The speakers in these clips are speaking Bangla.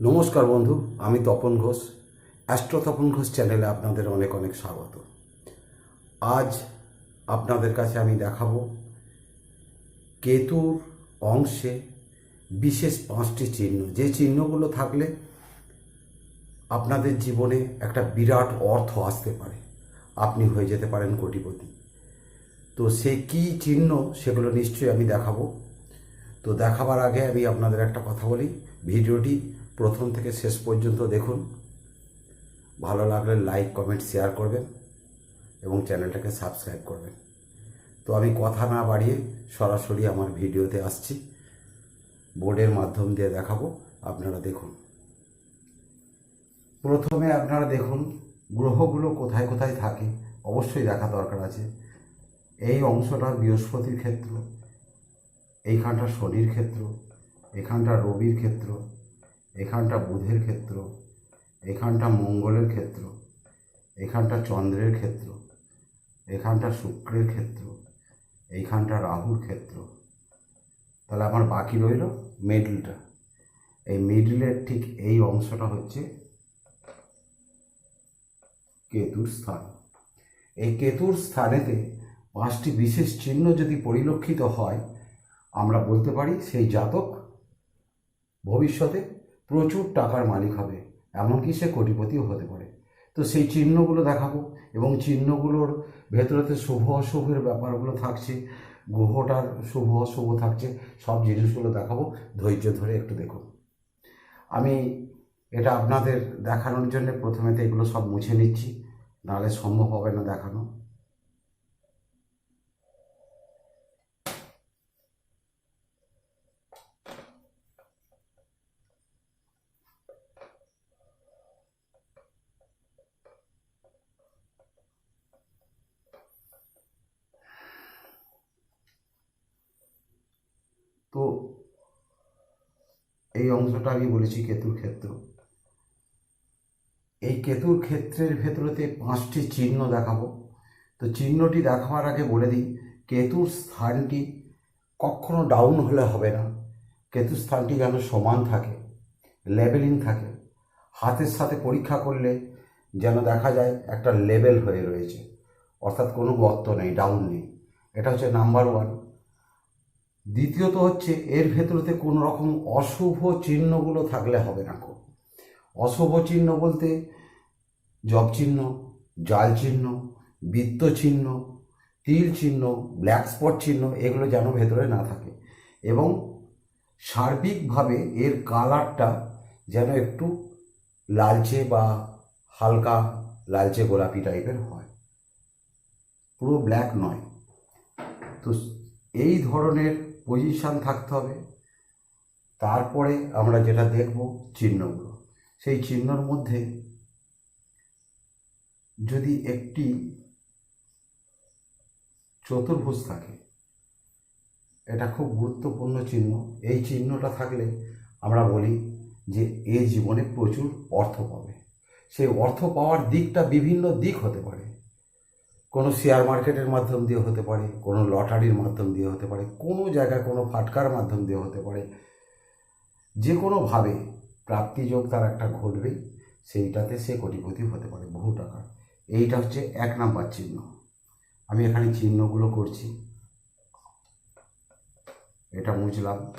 নমস্কার বন্ধু, আমি তপন ঘোষ, অ্যাস্ট্রো তপন ঘোষ চ্যানেলে আপনাদের অনেক অনেক স্বাগত। আজ আপনাদের কাছে আমি দেখাবো কেতুর অংশে বিশেষ পাঁচটি চিহ্ন। যে চিহ্নগুলো থাকলে আপনাদের জীবনে একটা বিরাট অর্থ আসতে পারে। আপনি হয়ে যেতে পারেন কোটিপতি। তো সে কী চিহ্ন সেগুলো নিশ্চয়ই আমি দেখাবো। তো দেখাবার আগে আমি আপনাদের একটা কথা বলি। ভিডিওটি প্রথম থেকে শেষ পর্যন্ত দেখুন। ভালো লাগলে লাইক কমেন্ট শেয়ার করবেন এবং চ্যানেলটাকে সাবস্ক্রাইব করবেন। তো আমি কথা না বাড়িয়ে সরাসরি আমার ভিডিওতে আসছি। বোর্ডের মাধ্যম দিয়ে দেখাবো, আপনারা দেখুন। প্রথমে আপনারা দেখুন, গ্রহগুলো কোথায় কোথায় থাকে, অবশ্যই দেখা দরকার আছে। এই অংশটা বৃহস্পতির ক্ষেত্র, এইখানটা শনির ক্ষেত্র, এখানটা রবির ক্ষেত্র এখানটা বুধের ক্ষেত্র, এখানটা মঙ্গলের ক্ষেত্র, এখানটা চন্দ্রের ক্ষেত্র, এখানটা শুক্রের ক্ষেত্র এইখানটা রাহুর ক্ষেত্র। তাহলে আমার বাকি রইল মিডলটা এই মিডলের ঠিক এই অংশটা হচ্ছে কেতুর স্থান। এই কেতুর স্থানেতে পাঁচটি বিশেষ চিহ্ন যদি পরিলক্ষিত হয়, আমরা বলতে পারি সেই জাতক ভবিষ্যতে প্রচুর টাকার মালিক হবে, এমনকি সে কোটিপতিও হতে পারে। তো সেই চিহ্নগুলো দেখাবো এবং চিহ্নগুলোর ভেতরেতে শুভ অশুভের ব্যাপারগুলো থাকছে, গ্রহটার শুভ অশুভ থাকছে, সব জিনিসগুলো দেখাবো, ধৈর্য ধরে একটু দেখুন। আমি এটা আপনাদের দেখানোর জন্য প্রথমে তো এগুলো সব মুছে নিচ্ছি, নাহলে সম্ভব হবে না দেখানো তো এই অংশটা আমি বলেছি কেতুর ক্ষেত্র। এই কেতুর ক্ষেত্রের ভেতরেতে পাঁচটি চিহ্ন দেখাবো। তো চিহ্নটি দেখাবার আগে বলে দিই, কেতুর স্থানটি কখনো ডাউন হলে হবে না। কেতুর স্থানটি যেন সমান থাকে লেভেলিং থাকে। হাতের সাথে পরীক্ষা করলে যেন দেখা যায় একটা লেভেল হয়ে রয়েছে। অর্থাৎ কোনো গর্ত নেই ডাউন নেই। এটা হচ্ছে নাম্বার ওয়ান দ্বিতীয়ত হচ্ছে, এর ভেতরেতে কোনো রকম অশুভ চিহ্নগুলো থাকলে হবে না কো অশুভ চিহ্ন বলতে জব চিহ্ন, জাল চিহ্ন, বৃত্ত চিহ্ন, তিল চিহ্ন ব্ল্যাক স্পট চিহ্ন, এগুলো যেন ভেতরে না থাকে। এবং সার্বিকভাবে এর কালারটা যেন একটু লালচে বা হালকা লালচে গোলাপি টাইপের হয়। পুরো ব্ল্যাক নয়। তো এই ধরনের পজিশান থাকতে হবে। তারপরে আমরা যেটা দেখব চিহ্নগুলো। সেই চিহ্নর মধ্যে যদি একটি চতুর্ভুজ থাকে, এটা খুব গুরুত্বপূর্ণ চিহ্ন। এই চিহ্নটা থাকলে আমরা বলি যে এ জীবনে প্রচুর অর্থ পাবে। সেই অর্থ পাওয়ার দিকটা বিভিন্ন দিক হতে পারে। কোনো শেয়ার মার্কেটের মাধ্যম দিয়ে হতে পারে, কোনো লটারির মাধ্যম দিয়ে হতে পারে, কোনো জায়গায় কোনো ফাটকার মাধ্যম দিয়ে হতে পারে। যে কোনোভাবে প্রাপ্তিযোগ তার একটা ঘটবেই সেইটাতে সে কোটিপতি হতে পারে বহু টাকা। এইটা হচ্ছে এক নাম্বার চিহ্ন। আমি এখানে চিহ্নগুলো করছি। এটা মুছলাম।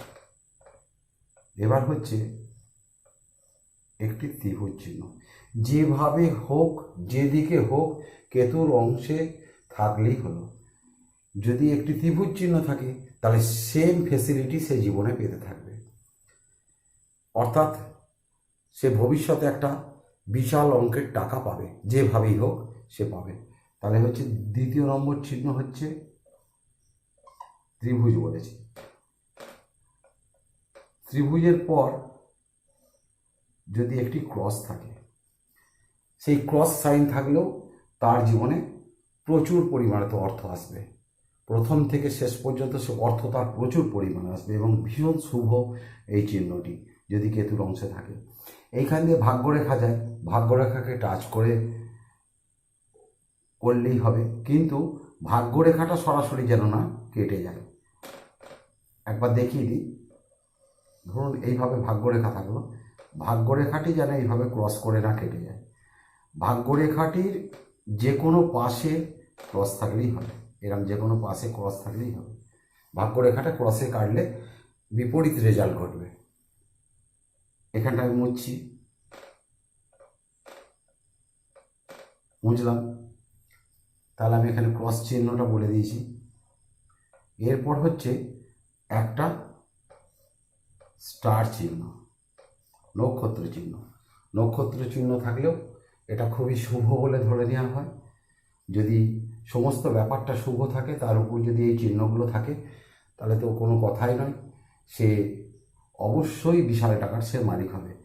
এবার হচ্ছে একটি ত্রিভুজ চিহ্ন। যেভাবে হোক, যেদিকে হোক, কেতুর অংশে থাকলেই হলো। যদি একটি ত্রিভুজ চিহ্ন থাকে, তাহলে সেম ফেসিলিটি সে জীবনে পেতে থাকবে। অর্থাৎ সে ভবিষ্যতে একটা বিশাল অঙ্কের টাকা পাবে। যেভাবেই হোক, সে পাবে। তাহলে হচ্ছে দ্বিতীয় নম্বর চিহ্ন হচ্ছে ত্রিভুজ বলেছি। ত্রিভুজের পর যদি একটি ক্রস থাকে, সেই ক্রস সাইন থাকলেও তার জীবনে প্রচুর পরিমাণে তো অর্থ আসবে। প্রথম থেকে শেষ পর্যন্ত সে অর্থ তার প্রচুর পরিমাণে আসবে এবং ভীষণ শুভ এই চিহ্নটি যদি কেতুর অংশে থাকে। এইখান দিয়ে ভাগ্যরেখা যায়। ভাগ্যরেখাকে টাচ করে করলেই হবে। কিন্তু ভাগ্যরেখাটা সরাসরি যেন না কেটে যায়। একবার দেখিয়ে দিই। ধরুন এইভাবে ভাগ্যরেখা থাকল। ভাগ্যরেখাটি যেন এইভাবে ক্রস করে না কেটে যায় ভাগ্যরেখাটির যে কোনো পাশে ক্রস থাকলেই হবে। এরকম যে কোনো পাশে ক্রস থাকলেই হবে। ভাগ্যরেখাটা ক্রসে কাটলে বিপরীত রেজাল্ট ঘটবে। এখানটা আমি মুছছি। মুছলাম। তাহলে আমি এখানে ক্রস চিহ্নটা বলে দিয়েছি। এরপর হচ্ছে একটা স্টার চিহ্ন। নক্ষত্র চিহ্ন। নক্ষত্র চিহ্ন থাকলেও এটা খুবই শুভ বলে ধরে নেওয়া হয়। যদি সমস্ত ব্যাপারটা শুভ থাকে, তার উপর যদি এই চিহ্নগুলো থাকে, তাহলে তো কোনো কথাই নয়। সে অবশ্যই বিশাল টাকার সে মালিক হবে।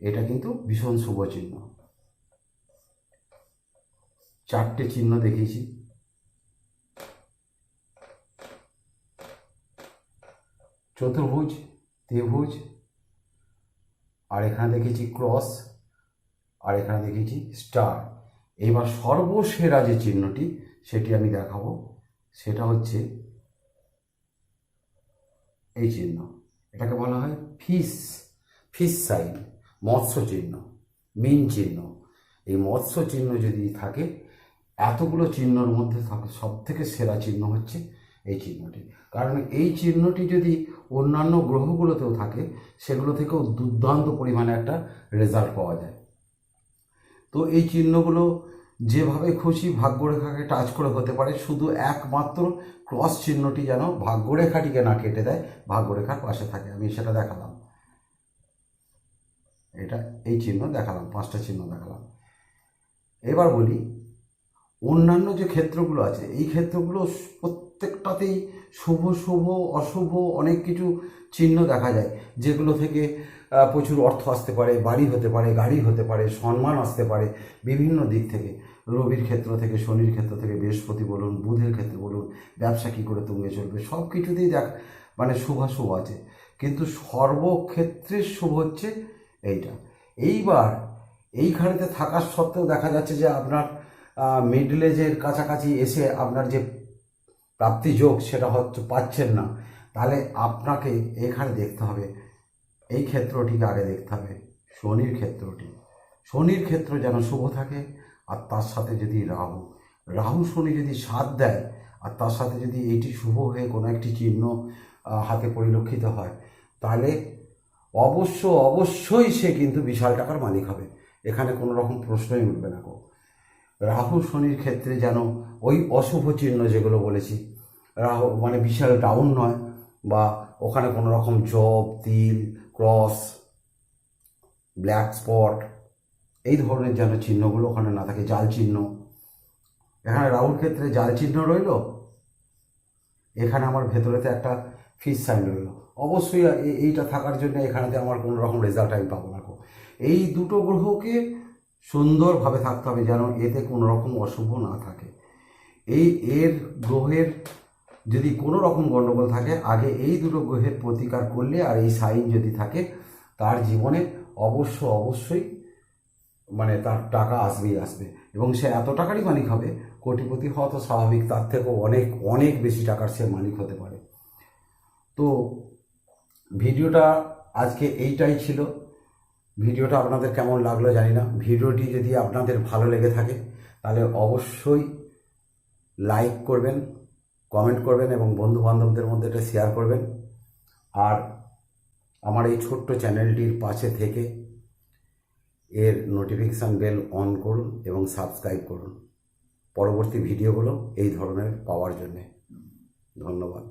এটা কিন্তু ভীষণ শুভ চিহ্ন। চারটে চিহ্ন দেখিয়েছি। চতুর্ভুজ, ত্রিভুজ আর এখানে দেখেছি ক্রস, আর এখানে দেখেছি স্টার। এবার সর্বসেরা যে চিহ্নটি, সেটি আমি দেখাবো। সেটা হচ্ছে এই চিহ্ন। এটাকে বলা হয় ফিস ফিস সাইন, মৎস্য চিহ্ন, মিন চিহ্ন। এই মৎস্য চিহ্ন যদি থাকে, এতগুলো চিহ্নর মধ্যে সব থেকে সেরা চিহ্ন হচ্ছে এই চিহ্নটি। কারণ এই চিহ্নটি যদি অন্যান্য গ্রহগুলোতেও থাকে, সেগুলো থেকেও দুর্দান্ত পরিমাণে একটা রেজাল্ট পাওয়া যায়। তো এই চিহ্নগুলো যেভাবে খুশি ভাগ্যরেখাকে টাচ করে হতে পারে, শুধু একমাত্র ক্রস চিহ্নটি যেন ভাগ্যরেখাটিকে না কেটে দেয়, ভাগ্যরেখার পাশে থাকে। আমি সেটা দেখালাম। এটা এই চিহ্ন দেখালাম, পাঁচটা চিহ্ন দেখালাম। এবার বলি অন্যান্য যে ক্ষেত্রগুলো আছে, এই ক্ষেত্রগুলো প্রত্যেকটাতেই শুভ শুভ, অশুভ অনেক কিছু চিহ্ন দেখা যায়, যেগুলো থেকে প্রচুর অর্থ আসতে পারে, বাড়ি হতে পারে, গাড়ি হতে পারে, সম্মান আসতে পারে বিভিন্ন দিক থেকে। রবির ক্ষেত্র থেকে, শনির ক্ষেত্র থেকে, বৃহস্পতি বলুন, বুধের ক্ষেত্রে বলুন, ব্যবসা কী করে তুঙ্গে চলবে, সব কিছুতেই দেখ মানে শুভাশুভ আছে। কিন্তু সর্বক্ষেত্রে শুভ হচ্ছে এইটা। এইবার এইখানেতে থাকার সত্ত্বেও দেখা যাচ্ছে যে আপনার মিডল এজের কাছাকাছি এসে আপনার যে প্রাপ্তি যোগ সেটা হচ্ছে পাচ্ছেন না, তাহলে আপনাকে এখানে দেখতে হবে। এই ক্ষেত্রটিকে আগে দেখতে হবে, শনির ক্ষেত্রটি। শনির ক্ষেত্র যেন শুভ থাকে, আর তার সাথে যদি রাহু রাহু শনি যদি সাথ দেয়, আর তার সাথে যদি এটি শুভ হয়ে কোনো একটি চিহ্ন হাতে পরিলক্ষিত হয়, তাহলে অবশ্য অবশ্যই সে কিন্তু বিশাল টাকার মালিক হবে। এখানে কোনো রকম প্রশ্নই উঠবে না রাহু শনির ক্ষেত্রে যেন ওই অশুভ চিহ্ন যেগুলো বলেছি, রাহু মানে বিশাল ডাউন নয় বা ওখানে কোনো রকম জব তিল ক্রস ব্ল্যাক স্পট এই ধরনের যেন চিহ্নগুলো ওখানে না থাকে, জাল চিহ্ন। এখানে রাহুর ক্ষেত্রে জাল চিহ্ন রইল, এখানে আমার ভেতরেতে একটা ফিস সাইন রইল। অবশ্যই এইটা থাকার জন্য এখানেতে আমার কোনো রকম রেজাল্ট আমি পাবো না এই দুটো গ্রহকে সুন্দরভাবে থাকতে হবে যেন এতে কোনো রকম অশুভ না থাকে। এই এর গ্রহের যদি কোনো রকম গণ্ডগোল থাকে, আগে এই দুটো গ্রহের প্রতিকার করলে আর এই সাইন যদি থাকে, তার জীবনে অবশ্য অবশ্যই মানে তার টাকা আসবেই আসবে। এবং সে এত টাকারই মালিক হবে, কোটিপতি হওয়া তো স্বাভাবিক, তার থেকেও অনেক অনেক বেশি টাকার সে মালিক হতে পারে। তো ভিডিওটা আজকে এইটাই ছিল। ভিডিওটা আপনাদের কেমন লাগল জানি না। ভিডিওটি যদি আপনাদের ভালো লেগে থাকে, তাহলে অবশ্যই লাইক করবেন কমেন্ট করবেন এবং বন্ধু বান্ধবদের মধ্যে এটা শেয়ার করবেন। আর আমার এই ছোট্ট চ্যানেলটির পাশে থেকে এর নোটিফিকেশান বেল অন করুন এবং সাবস্ক্রাইব করুন। পরবর্তী ভিডিওগুলো এই ধরনের পাওয়ার জন্যে। ধন্যবাদ।